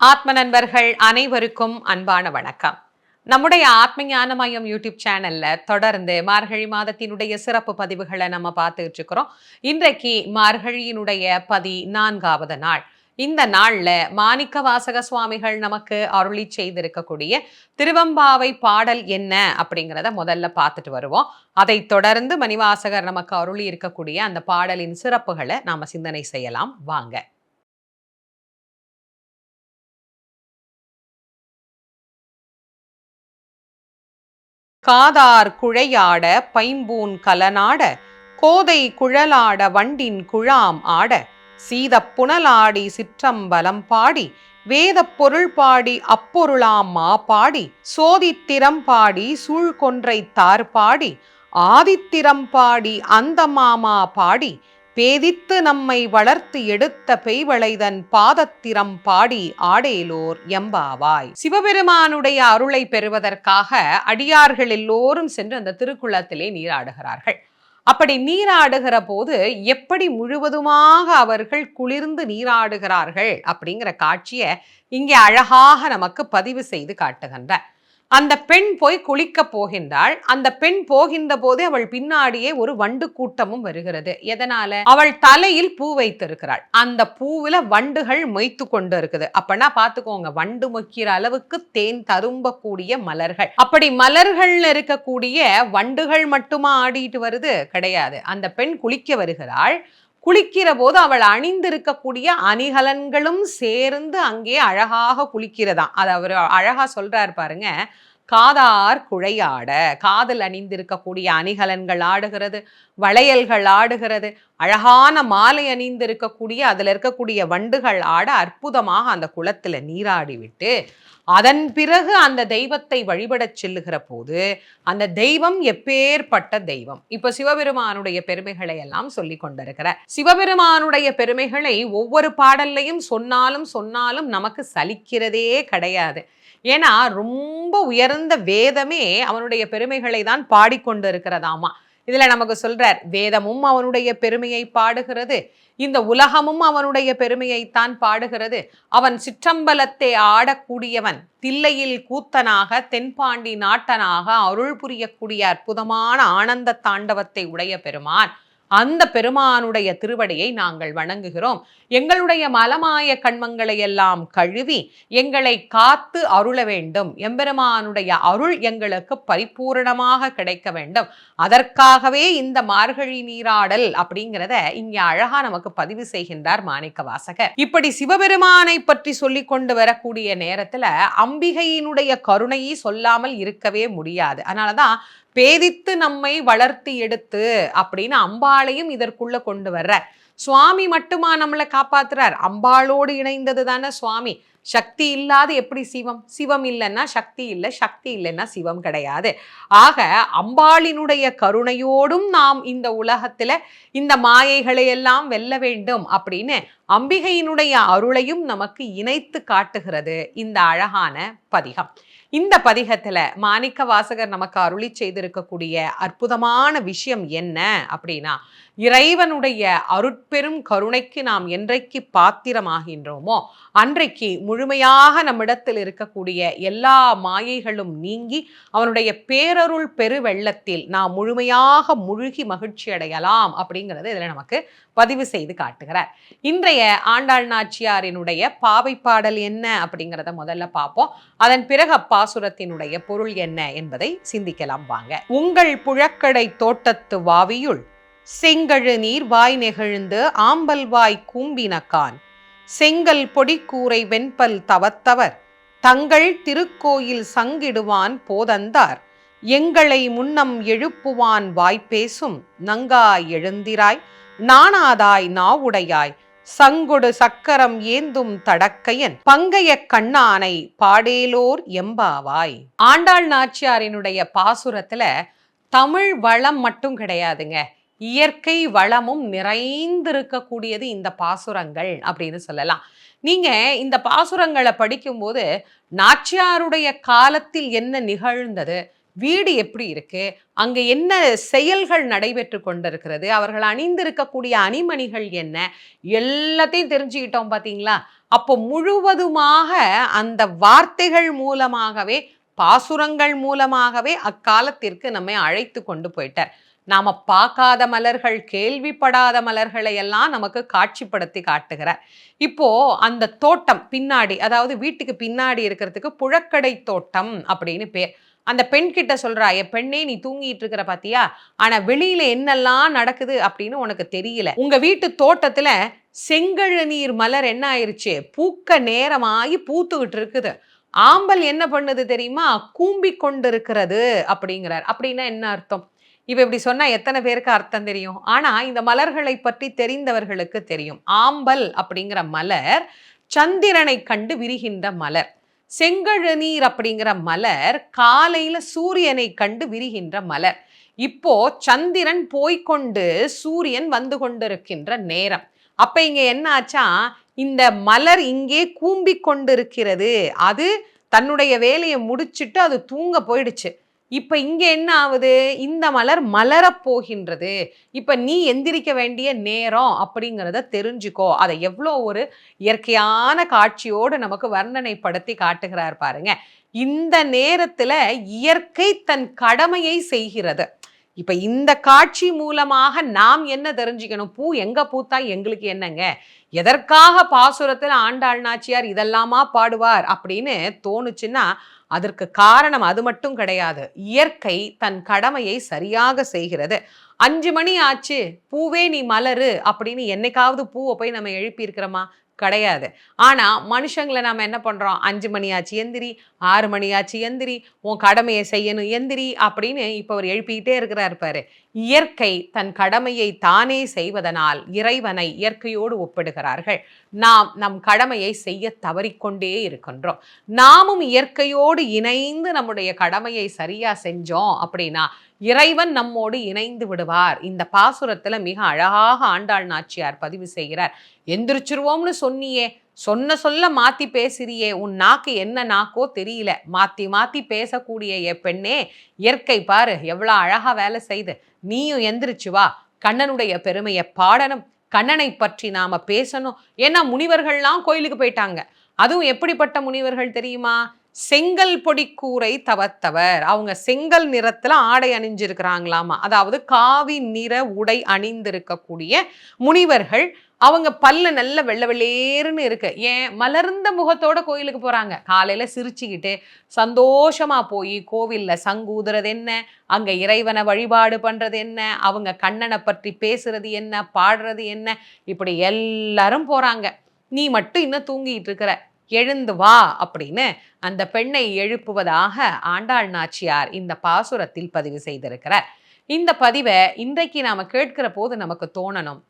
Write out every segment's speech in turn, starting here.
ஆத்ம நண்பர்கள் அனைவருக்கும் அன்பான வணக்கம். நம்முடைய ஆத்ம ஞானமயம் யூடியூப் சேனல்ல தொடர்ந்து மார்கழி மாதத்தினுடைய சிறப்பு பதிவுகளை நம்ம பார்த்துட்டு இருக்கிறோம். இன்றைக்கு மார்கழியினுடைய பதி நான்காவது நாள். இந்த நாள்ல மாணிக்க வாசக சுவாமிகள் நமக்கு அருளி செய்திருக்கக்கூடிய திருவம்பாவை பாடல் என்ன அப்படிங்கிறத முதல்ல பார்த்துட்டு வருவோம். அதை தொடர்ந்து மணிவாசகர் நமக்கு அருளி இருக்கக்கூடிய அந்த பாடலின் சிறப்புகளை நாம சிந்தனை செய்யலாம். வாங்க. காதார் குழையாட பைம்பூன் கலனாட கோதை குழலாட வண்டின் குழாம் ஆட சீதப் புனலாடி சிற்றம்பலம் பாடி வேதப் பொருள் பாடி அப்பொருளாம் மா பாடி சோதித்திரம் பாடி சூழ்கொன்றை தார் பாடி ஆதித்திரம் பாடி அந்த மாமா பாடி பேதித்து நம்மை வளர்த்து எடுத்த பெய்வளைதன் பாதத்திரம் பாடி ஆடேலோர் எம்பாவாய். சிவபெருமானுடைய அருளை பெறுவதற்காக அடியார்கள் எல்லோரும் சென்று அந்த திருக்குளத்திலே நீராடுகிறார்கள். அப்படி நீராடுகிற போது எப்படி முழுவதுமாக அவர்கள் குளிர்ந்து நீராடுகிறார்கள் அப்படிங்கிற காட்சியை இங்கே அழகாக நமக்கு பதிவு செய்து காட்டுகின்ற அந்த பெண் போய் குளிக்க போகின்றாள். அந்த பெண் போகின்ற போது அவள் பின்னாடியே ஒரு வண்டு கூட்டமும் வருகிறது. எதனால? அவள் தலையில் பூ வைத்திருக்கிறாள். அந்த பூவுல வண்டுகள் மொய்த்து கொண்டு இருக்குது. அப்பனா பாத்துக்கோங்க வண்டு மொக்கிற அளவுக்கு தேன் தரும்பக்கூடிய மலர்கள். அப்படி மலர்கள்ல இருக்கக்கூடிய வண்டுகள் மட்டுமா ஆடிட்டு வருது? கிடையாது. அந்த பெண் குளிக்க வருகிறாள். குளிக்கிற போது அவள் அணிந்திருக்கக்கூடிய அணிகலன்களும் சேர்ந்து அங்கே அழகாக குளிக்கிறதாம். அது அவர் அழகா சொல்றாரு பாருங்க. காதார் குழையாட காதல் அணிந்திருக்கக்கூடிய அணிகலன்கள் ஆடுகிறது வளையல்கள் ஆடுகிறது அழகான மாலை அணிந்திருக்கக்கூடிய அதில் இருக்கக்கூடிய வண்டுகள் ஆட அற்புதமாக அந்த குளத்தில் நீராடி விட்டு அதன் பிறகு அந்த தெய்வத்தை வழிபடச் செல்லுகிற போது அந்த தெய்வம் எப்பேற்பட்ட தெய்வம்? இப்ப சிவபெருமானுடைய பெருமைகளை எல்லாம் சொல்லி கொண்டிருக்கிற. சிவபெருமானுடைய பெருமைகளை ஒவ்வொரு பாடல்லையும் சொன்னாலும் சொன்னாலும் நமக்கு சலிக்கிறதே கிடையாது. ஏன்னா ரொம்ப உயர்ந்த வேதமே அவனுடைய பெருமைகளை தான் பாடிக்கொண்டு இருக்கிறதாமா இதுல நமக்கு சொல்றார் வேதமும் அவனுடைய பெருமையை பாடுகிறது. இந்த உலகமும் அவனுடைய பெருமையைத்தான் பாடுகிறது. அவன் சிற்றம்பலத்தை ஆடக்கூடியவன் தில்லையில் கூத்தனாக தென்பாண்டி நாட்டனாக அருள் புரியக்கூடிய அற்புதமான ஆனந்த தாண்டவத்தை உடைய பெருமான். அந்த பெருமானுடைய திருவடியை நாங்கள் வணங்குகிறோம். எங்களுடைய மலமாய கண்மங்களை எல்லாம் கழுவி எங்களை காத்து அருள வேண்டும். எம்பெருமானுடைய அருள் எங்களுக்கு பரிபூரணமாக கிடைக்க வேண்டும். அதற்காகவே இந்த மார்கழி நீராடல் அப்படிங்கிறத இங்கே அழகா நமக்கு பதிவு செய்கின்றார் மாணிக்க வாசகர். இப்படி சிவபெருமானை பற்றி சொல்லி கொண்டு வரக்கூடிய நேரத்துல அம்பிகையினுடைய கருணையை சொல்லாமல் இருக்கவே முடியாது. அதனாலதான் பேதித்து நம்மை வளர்த்து எடுத்து அப்படின்னு அம்பா அம்பாளையும் இதற்குள்ள கொண்டு வர்ற சுவாமி மட்டுமா நம்மளை காப்பாத்துறார்? அம்பாளோடு இணைந்தது தானே சுவாமி. சக்தி இல்லாத எப்படி சிவம்? சிவம் இல்லைன்னா சக்தி இல்லை சக்தி இல்லைன்னா சிவம் கிடையாது. ஆக அம்பாளினுடைய கருணையோடும் நாம் இந்த உலகத்துல இந்த மாயைகளை எல்லாம் வெல்ல வேண்டும் அப்படின்னு அம்பிகையினுடைய அருளையும் நமக்கு இணைத்து காட்டுகிறது இந்த அழகான பதிகம். இந்த பதிகத்துல மாணிக்க வாசகர் நமக்கு அருளி செய்திருக்கக்கூடிய அற்புதமான விஷயம் என்ன அப்படின்னா இறைவனுடைய அருட்பெரும் கருணைக்கு நாம் என்றைக்கு பாத்திரமாகின்றோமோ அன்றைக்கு முழுமையாக நம்மிடத்தில் இருக்கக்கூடிய எல்லா மாயைகளும் நீங்கி அவனுடைய பேரருள் பெருவெள்ளத்தில் நாம் முழுமையாக முழுகி மகிழ்ச்சி அடையலாம் அப்படிங்கிறது இதில் நமக்கு பதிவு செய்து காட்டுகிறார். இன்றைய ஆண்டாள் நாச்சியாரினுடைய பாவை பாடல் என்ன அப்படிங்கிறத முதல்ல பார்ப்போம். அதன் பிறகு பாசுரத்தினுடைய பொருள் என்ன என்பதை சிந்திக்கலாம் வாங்க. உங்கள் புழக்கடை தோட்டத்து வாவியுள் செங்கழு நீர் வாய் நெகிழ்ந்து ஆம்பல் வாய் கூம்பினக்கான் செங்கல் பொடிக்கூரை வெண்பல் தவத்தவர் தங்கள் திருக்கோயில் சங்கிடுவான் போதந்தார். எங்களை முன்னம் எழுப்புவான் வாய்ப்பேசும் நங்காய் எழுந்திராய். நாணாதாய் நாவுடையாய். சங்கொடு சக்கரம் ஏந்தும் தடக்கையன் பங்கைய கண்ணானை பாடேலோர் எம்பாவாய். ஆண்டாள் நாச்சியாரினுடைய பாசுரத்துல தமிழ் வளம் மட்டும் கிடையாதுங்க. இயற்கை வளமும் நிறைந்திருக்கக்கூடியது இந்த பாசுரங்கள் அப்படின்னு சொல்லலாம். நீங்க இந்த பாசுரங்களை படிக்கும்போது நாச்சியாருடைய காலத்தில் என்ன நிகழ்ந்தது? வீடு எப்படி இருக்கு? அங்கே என்ன செயல்கள் நடைபெற்று கொண்டிருக்கிறது? அவர்கள் அணிந்திருக்கக்கூடிய அணிமணிகள் என்ன? எல்லாத்தையும் தெரிஞ்சுக்கிட்டோம் பார்த்தீங்களா? அப்போ முழுவதுமாக அந்த வார்த்தைகள் மூலமாகவே பாசுரங்கள் மூலமாகவே அக்காலத்திற்கு நம்மை அழைத்து கொண்டு போயிட்டார். நாம் பார்க்காத மலர்கள் கேள்விப்படாத மலர்களை எல்லாம் நமக்கு காட்சிப்படுத்தி காட்டுகிறார். இப்போ அந்த தோட்டம் பின்னாடி அதாவது வீட்டுக்கு பின்னாடி இருக்கிறதுக்கு புழக்கடை தோட்டம் அப்படின்னு பேர். அந்த பெண் கிட்ட சொல்றா என் பெண்ணே நீ தூங்கிட்டு இருக்கிற பாத்தியா? ஆனா வெளியில என்னெல்லாம் நடக்குது அப்படின்னு உனக்கு தெரியல. உங்க வீட்டு தோட்டத்துல செங்கழு நீர் மலர் என்ன ஆயிருச்சு? பூக்க நேரமாகி பூத்துக்கிட்டு இருக்குது. ஆம்பல் என்ன பண்ணுது தெரியுமா? கூம்பி கொண்டிருக்கிறது அப்படிங்கிறார். அப்படின்னா என்ன அர்த்தம்? இவ இப்படி சொன்னா எத்தனை பேருக்கு அர்த்தம் தெரியும்? ஆனா இந்த மலர்களை பற்றி தெரிந்தவர்களுக்கு தெரியும். ஆம்பல் அப்படிங்கிற மலர் சந்திரனை கண்டு விரிகின்ற மலர். செங்கழுநீர் அப்படிங்கிற மலர் காலையில சூரியனை கண்டு விரிகின்ற மலர். இப்போ சந்திரன் போய்கொண்டு சூரியன் வந்து கொண்டிருக்கின்ற நேரம். அப்ப இங்க என்ன ஆச்சா? இந்த மலர் இங்கே கூம்பிக் கொண்டிருக்கிறது. அது தன்னுடைய வேலையை முடிச்சுட்டு அது தூங்க போயிடுச்சு. இப்போ இங்கே என்ன ஆகுது இந்த மலர் மலரப் போகின்றது. இப்போ நீ எந்திரிக்க வேண்டிய நேரம் அப்படிங்கிறத தெரிஞ்சுக்கோ. அதை எவ்வளோ ஒரு இயற்கையான காட்சியோடு நமக்கு வர்ணனைப்படுத்தி காட்டுகிறார் பாருங்க. இந்த நேரத்தில் இயற்கை தன் கடமையை செய்கிறது. இப்போ இந்த காட்சி மூலமாக நாம் என்ன தெரிஞ்சுக்கணும்? பூ எங்கே பூத்தா எங்களுக்கு என்னங்க? எதற்காக பாசுரத்தில் ஆண்டாள் நாச்சியார் இதெல்லாமா பாடுவார் அப்படின்னு தோணுச்சுன்னா அதற்கு காரணம் அது மட்டும் கிடையாது. இயற்கை தன் கடமையை சரியாக செய்கிறது. அஞ்சு மணி ஆச்சு பூவே நீ மலரு அப்படின்னு என்னைக்காவது பூவை போய் நம்ம எழுப்பியிருக்கிறோமா? கிடையாது. ஆனால் மனுஷங்களை நாம் என்ன பண்ணுறோம் அஞ்சு மணி ஆச்சு எந்திரி. ஆறு மணி ஆச்சு எந்திரி. உன் கடமையை செய்யணும் எந்திரி அப்படின்னு இப்போ அவர் எழுப்பிக்கிட்டே இருக்கிறார் பாரு. இயற்கை தன் கடமையை தானே செய்வதனால் இறைவனை இயற்கையோடு ஒப்பிடுகிறார்கள். நாம் நம் கடமையை செய்ய தவறிக்கொண்டே இருக்கின்றோம். நாமும் இயற்கையோடு இணைந்து நம்முடைய கடமையை சரியாக செஞ்சோம் அப்படின்னா இறைவன் நம்மோடு இணைந்து விடுவார். இந்த பாசுரத்துல மிக அழகாக ஆண்டாள் நாச்சியார் பதிவு செய்கிறார். எந்திரிச்சிருவோம்னு சொன்னியே. சொன்ன சொல்ல மாத்தி பேசுறியே. உன் நாக்கு என்ன நாக்கோ தெரியல. மாத்தி மாத்தி பேசக்கூடிய எ பெண்ணே இயற்கை பாரு எவ்வளோ அழகா வேலை செய்து. நீயும் எந்திரிச்சு வா. கண்ணனுடைய பெருமையை பாடணும். கண்ணனை பற்றி நாம பேசணும். ஏன்னா முனிவர்கள்லாம் கோயிலுக்கு போயிட்டாங்க. அதுவும் எப்படிப்பட்ட முனிவர்கள் தெரியுமா? செங்கல் பொடி கூரை தவத்தவர். அவங்க செங்கல் நிறத்துல ஆடை அணிஞ்சிருக்கிறாங்களாமா. அதாவது காவி நிற உடை அணிந்திருக்கக்கூடிய முனிவர்கள் அவங்க பல்லு நல்ல வெள்ள வெள்ளேருன்னு இருக்கு. ஏன்? மலர்ந்த முகத்தோட கோயிலுக்கு போறாங்க. காலையில சிரிச்சுக்கிட்டு சந்தோஷமா போய் கோவில்ல சங்கூதுறது என்ன? அங்க இறைவனை வழிபாடு பண்றது என்ன? அவங்க கண்ணனை பற்றி பேசுறது என்ன? பாடுறது என்ன? இப்படி எல்லாரும் போறாங்க. நீ மட்டும் இன்னும் தூங்கிட்டு இருக்கிற. எழுந்து வா அப்படின்னு அந்த பெண்ணை எழுப்புவதாக ஆண்டாள் நாச்சியார் இந்த பாசுரத்தில் பதிவு செய்திருக்கிறார். இந்த பதிவை இன்றைக்கு நாம் கேட்கிற போது நமக்கு தோணணும்.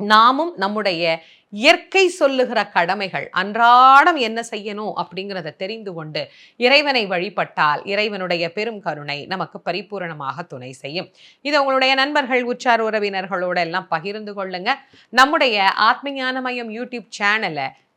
நாமும் நம்முடைய இயற்கை சொல்லுகிற கடமைகள் அன்றாடம் என்ன செய்யணும் அப்படிங்கிறத தெரிந்து கொண்டு இறைவனை வழிபட்டால் இறைவனுடைய பெரும் கருணை நமக்கு பரிபூரணமாக துணை செய்யும். இது உங்களுடைய நண்பர்கள் உற்றார் உறவினர்களோட எல்லாம் பகிர்ந்து கொள்ளுங்க. நம்முடைய ஆத்மஞான மையம் யூடியூப் சேனலை